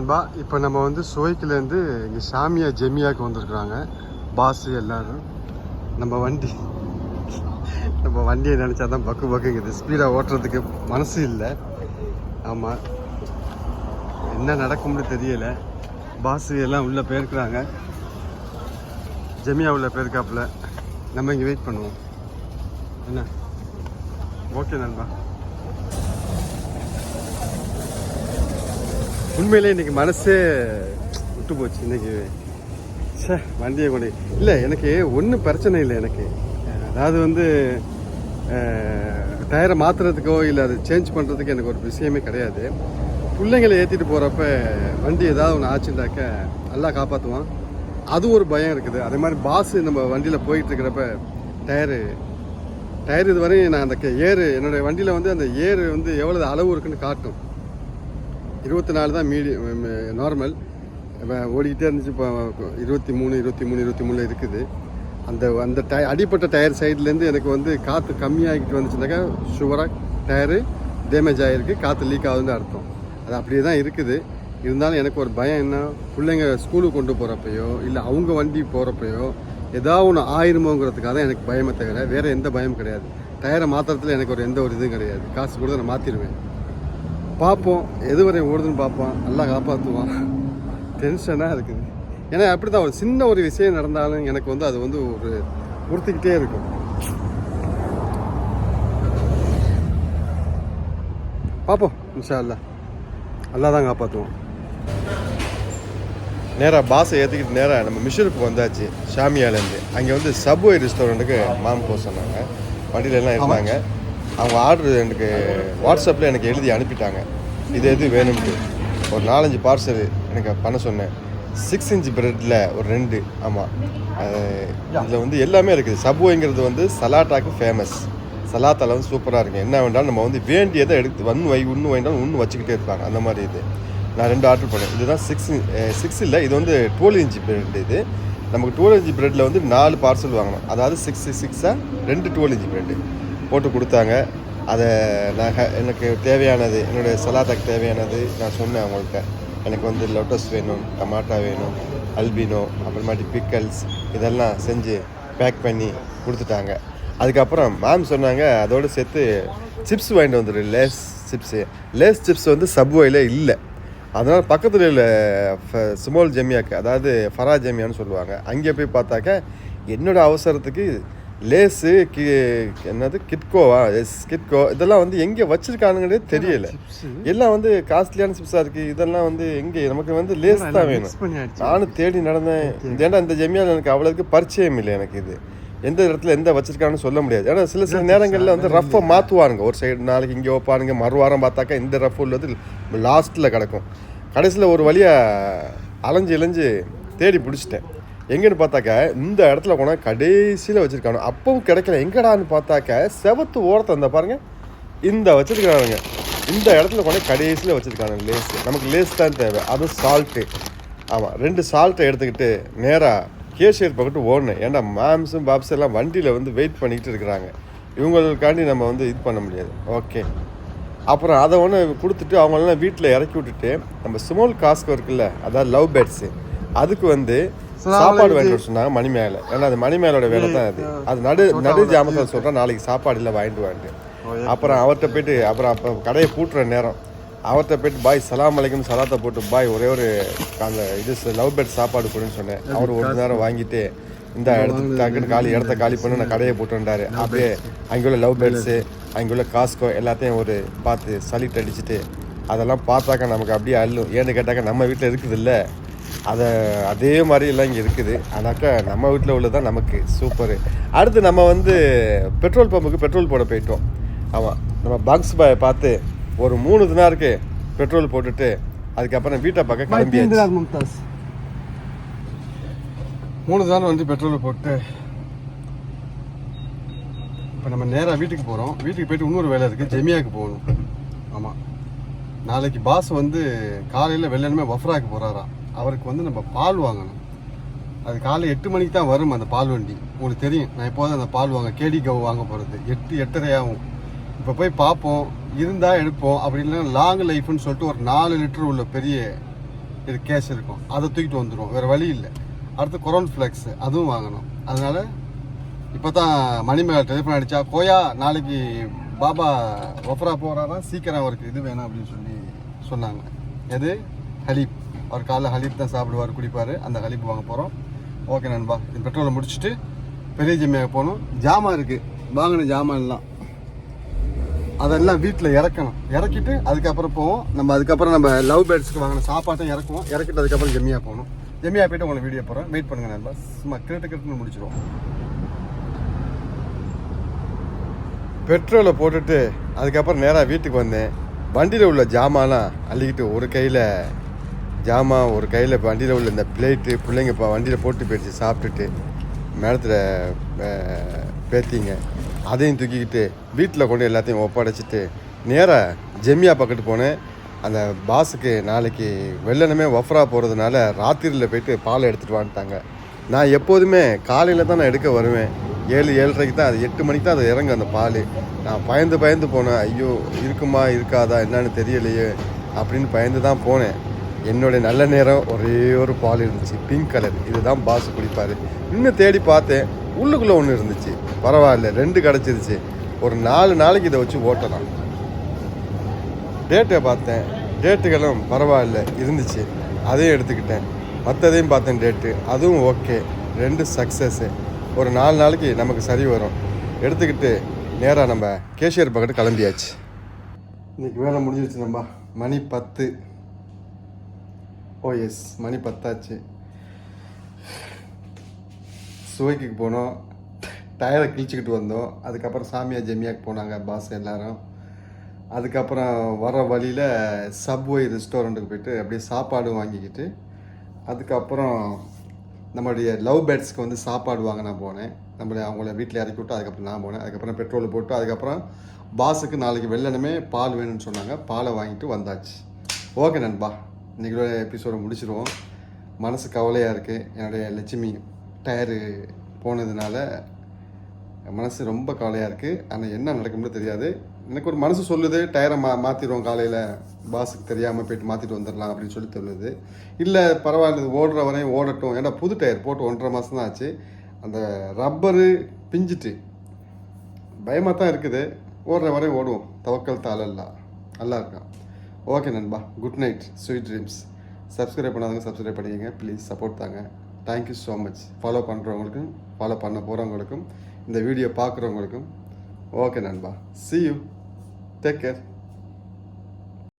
நண்பா இப்போ நம்ம வந்து சுவைக்கிலேருந்து இங்கே சாமியா ஜெமியாவுக்கு வந்திருக்குறாங்க. பாஸ் எல்லோரும். நம்ம வண்டி நம்ம வண்டியை நினச்சா தான் பக்கு பக்குங்குது. ஸ்பீடாக ஓட்டுறதுக்கு மனசு இல்லை. ஆமாம் என்ன நடக்கும்னு தெரியலை. பாஸ் எல்லாம் உள்ளே போயிருக்கிறாங்க. ஜெமியா உள்ள போயிருக்காப்புல. நம்ம இங்கே வெயிட் பண்ணுவோம். என்ன? ஓகே நண்பா. உண்மையிலே இன்னைக்கு மனசே விட்டு போச்சு. இன்னைக்கு சே வண்டியை கொண்டு இல்லை எனக்கு ஒன்றும் பிரச்சனை இல்லை எனக்கு. அதாவது வந்து டயரை மாற்றுறதுக்கோ இல்லை அதை சேஞ்ச் பண்ணுறதுக்கு எனக்கு ஒரு விஷயமே கிடையாது. பிள்ளைங்களை ஏற்றிட்டு போகிறப்ப வண்டி ஏதாவது ஒன்று ஆச்சுட்டாக்க நல்லா காப்பாற்றுவான் அது ஒரு பயம் இருக்குது. அதே மாதிரி பாஸ் நம்ம வண்டியில் போயிட்டு இருக்கிறப்ப டயரு டயர் இது வரையும் நான் அந்த கே- ஏறு என்னுடைய வண்டியில் வந்து அந்த ஏறு வந்து எவ்வளோ அளவு இருக்குன்னு காட்டும். இருபத்தி நாலு தான் மீடி நார்மல் ஓடிக்கிட்டே இருந்துச்சு இப்போ இருபத்தி மூணு இருபத்தி மூணு இருபத்தி மூணில் இருக்குது. அந்த அந்த டய அடிப்பட்ட டயர் சைட்லேருந்து எனக்கு வந்து காற்று கம்மியாகிட்டு வந்துச்சுனாக்கா ஷுவராக டயரு டேமேஜ் ஆகிருக்கு காற்று லீக் ஆகுதுன்னு அர்த்தம். அது அப்படியே தான் இருக்குது. இருந்தாலும் எனக்கு ஒரு பயம் என்ன பிள்ளைங்க ஸ்கூலுக்கு கொண்டு போகிறப்பையோ இல்லை அவங்க வண்டி போகிறப்பையோ ஏதாவது ஒன்று ஆயிருமோங்கிறதுக்காக தான் எனக்கு பயமே தவிர வேறு எந்த பயம் கிடையாது. டயரை மாற்றுறதுல எனக்கு ஒரு எந்த ஒரு இதுவும் கிடையாது. காசு கூட நான் மாற்றிடுவேன் பார்ப்போம் எது வரை ஓடுதுன்னு பார்ப்போம். நல்லா காப்பாற்றுவான் டென்ஷனாக இருக்குது ஏன்னா அப்படி தான் ஒரு சின்ன ஒரு விஷயம் நடந்தாலும் எனக்கு வந்து அது வந்து ஒரு உறுத்திக்கிட்டே இருக்கும். பார்ப்போம் இன்ஷா அல்லா அல்லா தான் காப்பாற்றுவோம் நேராக பாஸை ஏற்றிக்கிட்டு நேராக நம்ம மிஷருக்கு வந்தாச்சு ஷாமியாலேருந்து. அங்கே வந்து சப்வே ரெஸ்டாரண்ட்டுக்கு மாம் போக சொன்னாங்க. வண்டியில எல்லாம் இருந்தாங்க. அவங்க ஆர்டர் எனக்கு வாட்ஸ்அப்பில் எனக்கு எழுதி அனுப்பிட்டாங்க. இது எது வேணும்ட்டு. ஒரு நாலஞ்சு பார்சல் எனக்கு பண்ண சொன்னேன். சிக்ஸ் இன்ச் பிரெட்டில் ஒரு ரெண்டு. ஆமாம் இதில் வந்து எல்லாமே இருக்குது. சபுவைங்கிறது வந்து சலாட்டாக்கு ஃபேமஸ் சலாத்தால வந்து சூப்பராக இருக்கும். என்ன வேண்டாலும் நம்ம வந்து வேண்டியதை எடுத்து ஒன் வை ஒன்று வாங்கினாலும் ஒன்று வச்சுக்கிட்டே இருப்பாங்க. அந்த மாதிரி இது. நான் ரெண்டு ஆர்டர் பண்ணேன். இதுதான் சிக்ஸ் சிக்ஸ் இல்லை. இது வந்து டுவெல் இன்ச் பிரெட் இது. நமக்கு டுவெல் இன்ச் பிரெட்டில் வந்து நாலு பார்சல் வாங்கணும். அதாவது சிக்ஸ் சிக்ஸாக ரெண்டு டுவெல் இன்ச் பிரெட்டு போட்டு கொடுத்தாங்க. அதை நான் எனக்கு தேவையானது என்னுடைய சலாத்தாக்கு தேவையானது நான் சொன்னேன் அவங்கள்ட்ட. எனக்கு வந்து லொட்டஸ் வேணும் டமாட்டா வேணும் அல்பினோ அப்புறமாட்டி பிக்கல்ஸ் இதெல்லாம் செஞ்சு பேக் பண்ணி கொடுத்துட்டாங்க. அதுக்கப்புறம் மேம் சொன்னாங்க அதோடு சேர்த்து சிப்ஸ் வாங்கிட்டு வந்துடு லேஸ் சிப்ஸு. லேஸ் சிப்ஸ் வந்து சப்வேயில் இல்லை. அதனால் பக்கத்தில் உள்ள ஃப- சுமோல் ஜெமியாக்கு அதாவது ஃபரா ஜெமியான்னு சொல்லுவாங்க அங்கே போய் பார்த்தாக்க என்னோடய அவசரத்துக்கு லேஸு கி என்னது கிட்கோவா எஸ் கிட்கோ இதெல்லாம் வந்து எங்கே வச்சிருக்கானுங்கிறதே தெரியல. எல்லாம் வந்து காஸ்ட்லியான சிப்ஸாக இருக்குது இதெல்லாம் வந்து எங்கே? நமக்கு வந்து லேஸ் தான் வேணும். நானும் தேடி நடந்தேன். ஏன்டா இந்த ஜெமியால் எனக்கு அவ்வளோக்கு பரிச்சயம் இல்லை எனக்கு இது. எந்த இடத்துல எந்த வச்சிருக்கான்னு சொல்ல முடியாது. ஏன்னா சில சில நேரங்களில் வந்து ரஃப்பை மாற்றுவானுங்க ஒரு சைடு நாளைக்கு இங்கே வைப்பானுங்க. மறுவாரம் பார்த்தாக்கா இந்த ரஃப் உள்ளது லாஸ்ட்டில் கிடக்கும். கடைசியில் ஒரு வழியாக அலைஞ்சு இலைஞ்சு தேடி பிடிச்சிட்டேன். எங்கன்னு பார்த்தாக்க இந்த இடத்துல போனால் கடைசியில் வச்சுருக்கானு. அப்பவும் கிடைக்கல. எங்கடான்னு பார்த்தாக்க செவத்து ஓரத்தை இந்த பாருங்க இந்த வச்சுருக்கானுங்க இந்த இடத்துல கொண்டு கடைசியில் வச்சுருக்கானுங்க லேஸ். நமக்கு லேஸ் தான் தேவை. அதுவும் சால்ட்டு ஆமாம் ரெண்டு சால்ட்டை எடுத்துக்கிட்டு நேராக கேஷியர் பக்கத்து ஓடணும் ஏன்டா மேம்ஸும் பாப்ஸ் எல்லாம் வண்டியில் வந்து வெயிட் பண்ணிக்கிட்டு இருக்கிறாங்க. இவங்களுக்காண்டி நம்ம வந்து இது பண்ண முடியாது. ஓகே அப்புறம் அதை ஒன்று கொடுத்துட்டு அவங்களெல்லாம் வீட்டில் இறக்கி விட்டுட்டு நம்ம ஸ்மால் காஸ்கோ இருக்குல்ல அதாவது லவ் பேர்ட்ஸு அதுக்கு வந்து சாப்பாடு வேணும் சொன்னாங்க மணி மேலே. ஏன்னா அது மணி மேலோட வேலை தான் அது. அது நடு நடு ஜாமத்தில் சொல்கிறேன் நாளைக்கு சாப்பாடு இல்லை வாங்கிட்டு வாங்கிட்டு அப்புறம் அவர்கிட்ட போயிட்டு அப்புறம் அப்போ கடையை பூட்டுற நேரம். அவர்கிட்ட போயிட்டு பாய் சலாம் அலைக்கும் சலாத்தை போட்டு பாய் ஒரே ஒரு அந்த இது லவ் பேர்ட் சாப்பாடு கொடுன்னு சொன்னேன். அவர் ஒரு நேரம் வாங்கிட்டு இந்த இடத்துக்கு டக்குன்னு காலி இடத்த காலி பண்ணி நான் கடையை போட்டுட்டாரு அப்படியே அங்கே உள்ள லவ் பேர்ட்ஸு அங்கே உள்ள காஸ்கோ எல்லாத்தையும் ஒரு பார்த்து சலிட் அடிச்சுட்டு அதெல்லாம் பார்த்தாக்க நமக்கு அப்படியே அள்ளும். ஏன்னு கேட்டாக்க நம்ம வீட்டில் இருக்குது இல்லை அதை அதே மாதிரி எல்லாம் இங்கே இருக்குது. ஆனாக்கா நம்ம வீட்டில் உள்ளதான் நமக்கு சூப்பரு அடுத்து நம்ம வந்து பெட்ரோல் பம்புக்கு பெட்ரோல் போட போயிட்டோம். ஆமாம் நம்ம பாக்ஸ் பாயை பார்த்து ஒரு மூணு தினாருக்கு பெட்ரோல் போட்டுட்டு அதுக்கப்புறம் வீட்டை பக்கம் கிளம்பியாச்சு. மும்தாஸ் மூணு தானே வந்து பெட்ரோல் போட்டு இப்போ நம்ம நேராக வீட்டுக்கு போகிறோம் வீட்டுக்கு போயிட்டு இன்னொரு வேலை இருக்குது ஜெமியாவுக்கு போகணும். ஆமாம் நாளைக்கு பாஸ் வந்து காலையில் வெள்ளனமே வஃப்ராக்கு போகிறாராம் அவருக்கு வந்து நம்ம பால் வாங்கணும். அது காலை எட்டு மணிக்கு தான் வரும் அந்த பால் வண்டி. உங்களுக்கு தெரியும். நான் எப்போதும் அந்த பால் வாங்க கேடி கவு வாங்க போகிறது எட்டு எட்டரை ஆகும் இப்போ போய் பார்ப்போம் இருந்தால் எடுப்போம். அப்படி இல்லைன்னா லாங் லைஃப்னு சொல்லிட்டு ஒரு நாலு லிட்டர் உள்ள பெரிய இது கேஷ் இருக்கும். அதை தூக்கிட்டு வந்துடும் வேறு வழி இல்லை. அடுத்து கொரோன் ஃப்ளெக்ஸு. அதுவும் வாங்கணும். அதனால் இப்போ தான் மணிமேகா டெலிஃபோன் அடித்தா கோயா நாளைக்கு பாபா ஒஃபரா போகிறாரா சீக்கிரம் அவருக்கு இது வேணும் அப்படின்னு சொல்லி சொன்னாங்க. எது? ஹலீப். அவர் காலைல ஹலீப் தான் சாப்பிடுவார் குடிப்பார். அந்த ஹலீப் வாங்க போகிறோம் ஓகே நண்பா இது பெட்ரோலை முடிச்சுட்டு பெரிய ஜிம்மியாக போகணும். ஜாமான் இருக்குது வாங்கின ஜாமான்லாம். அதெல்லாம் வீட்டில் இறக்கணும். இறக்கிட்டு அதுக்கப்புறம் போவோம். நம்ம அதுக்கப்புறம் நம்ம லவ் பேர்ட்ஸுக்கு வாங்கின சாப்பாட்டும் இறக்குவோம். இறக்கிட்டு அதுக்கப்புறம் ஜெம்மியாக போகணும். ஜெம்மியாக போய்ட்டு உங்களை வீடியோ போகிறோம் வெயிட் பண்ணுங்கள் நண்பா. சும்மா கிரிட்டு கிரிட்டுன்னு முடிச்சிடுவோம் பெட்ரோலை போட்டுட்டு அதுக்கப்புறம் நேராக வீட்டுக்கு வந்தேன். வண்டியில் உள்ள ஜாமான்லாம் அள்ளிக்கிட்டு ஒரு கையில் ஜாமான் ஒரு கையில் இப்போ வண்டியில் உள்ள இந்த பிளேட்டு பிள்ளைங்க இப்போ வண்டியில் போட்டு போயிடுச்சு சாப்பிட்டுட்டு. மேடத்தில் பேத்திங்க. அதையும் தூக்கிக்கிட்டு வீட்டில் கொண்டு எல்லாத்தையும் ஒப்படைச்சிட்டு நேராக ஜெமியா பக்கத்து போனேன் அந்த பாஸுக்கு நாளைக்கு வெள்ளனமே ஒஃபரா போகிறதுனால ராத்திரியில் போயிட்டு பால் எடுத்துகிட்டு வந்துட்டாங்க நான் எப்போதுமே காலையில் தான் நான் எடுக்க வருவேன். ஏழு ஏழரைக்கு தான் அது எட்டு மணிக்கு தான் அது இறங்கும் அந்த பால். நான் பயந்து பயந்து போனேன். ஐயோ இருக்குமா இருக்காதா என்னன்னு தெரியலையே அப்படின்னு பயந்து தான் போனேன். என்னுடைய நல்ல நேரம் ஒரே ஒரு பால் இருந்துச்சு. பிங்க் கலர் இதுதான் பாஸ் குடிப்பார். இன்னும் தேடி பார்த்தேன். உள்ளுக்குள்ளே ஒன்று இருந்துச்சு. பரவாயில்ல. ரெண்டு கிடச்சிருச்சு. ஒரு நாலு நாளைக்கு இதை வச்சு ஓட்டலாம். டேட்டை பார்த்தேன். டேட்டுகளும் பரவாயில்ல. இருந்துச்சு. அதையும் எடுத்துக்கிட்டேன். மற்றதையும் பார்த்தேன் டேட்டு அதுவும் ஓகே ரெண்டு சக்ஸஸ்ஸு ஒரு நாலு நாளைக்கு நமக்கு சரி வரும். எடுத்துக்கிட்டு நேராக நம்ம கேஷியர் பக்கத்து கிளம்பியாச்சு. இன்றைக்கி வேலை முடிஞ்சிருச்சு நம்ம. மணி பத்து. ஓ எஸ் மணி பத்தாச்சு. சுவைக்கு போனோம். டயரை கிழிச்சிக்கிட்டு வந்தோம். அதுக்கப்புறம் சாமியா ஜெமியாக்கு போனாங்க பாஸ் எல்லாரும். அதுக்கப்புறம் வர வழியில் சப்வே ரெஸ்டாரண்ட்டுக்கு போயிட்டு அப்படியே சாப்பாடு வாங்கிக்கிட்டு அதுக்கப்புறம் நம்மளுடைய லவ் பேர்ட்ஸ்க்கு வந்து சாப்பாடு வாங்க நான் போனேன். நம்மளை அவங்கள வீட்டில் இறக்கி விட்டு அதுக்கப்புறம் நான் போனேன். அதுக்கப்புறம் பெட்ரோல் போட்டு அதுக்கப்புறம் பாஸுக்கு நாளைக்கு வெள்ளனமே பால் வேணும்னு சொன்னாங்க. பாலை வாங்கிட்டு வந்தாச்சு. ஓகே நண்பா. இன்றைக்கூட எபிசோடை முடிச்சிருவோம். மனசு கவலையாக இருக்குது என்னுடைய லட்சுமி டயரு போனதுனால மனசு ரொம்ப கவலையாக இருக்குது ஆனால் என்ன நடக்கும்னு தெரியாது. எனக்கு ஒரு மனசு சொல்லுது டயரை மா மாற்றிடுவோம் காலையில். பாஸுக்கு தெரியாமல் போயிட்டு மாற்றிட்டு வந்துடலாம் அப்படின்னு சொல்லி சொல்லுது. இல்லை பரவாயில்ல ஓடுற வரையும் ஓடட்டும். ஏன்னா புது டயர் போட்டு ஒன்றரை மாதம் தான் ஆச்சு. அந்த ரப்பரு பிஞ்சிட்டு. பயமாக தான் இருக்குது. ஓடுற வரையும் ஓடுவோம். தவக்கல் தாளல்லா நல்லா இருக்கான். ஓகே நண்பா. Good night sweet dreams subscribe பண்ணாதவங்க சப்ஸ்கிரைப் பண்ணிக்கங்க. ப்ளீஸ் சப்போர்ட் தாங்க. Thank you so much follow பண்ணுறவங்களுக்கும் follow பண்ண போகிறவங்களுக்கும் இந்த வீடியோ பார்க்குறவங்களுக்கும். ஓகே நண்பா. See you take care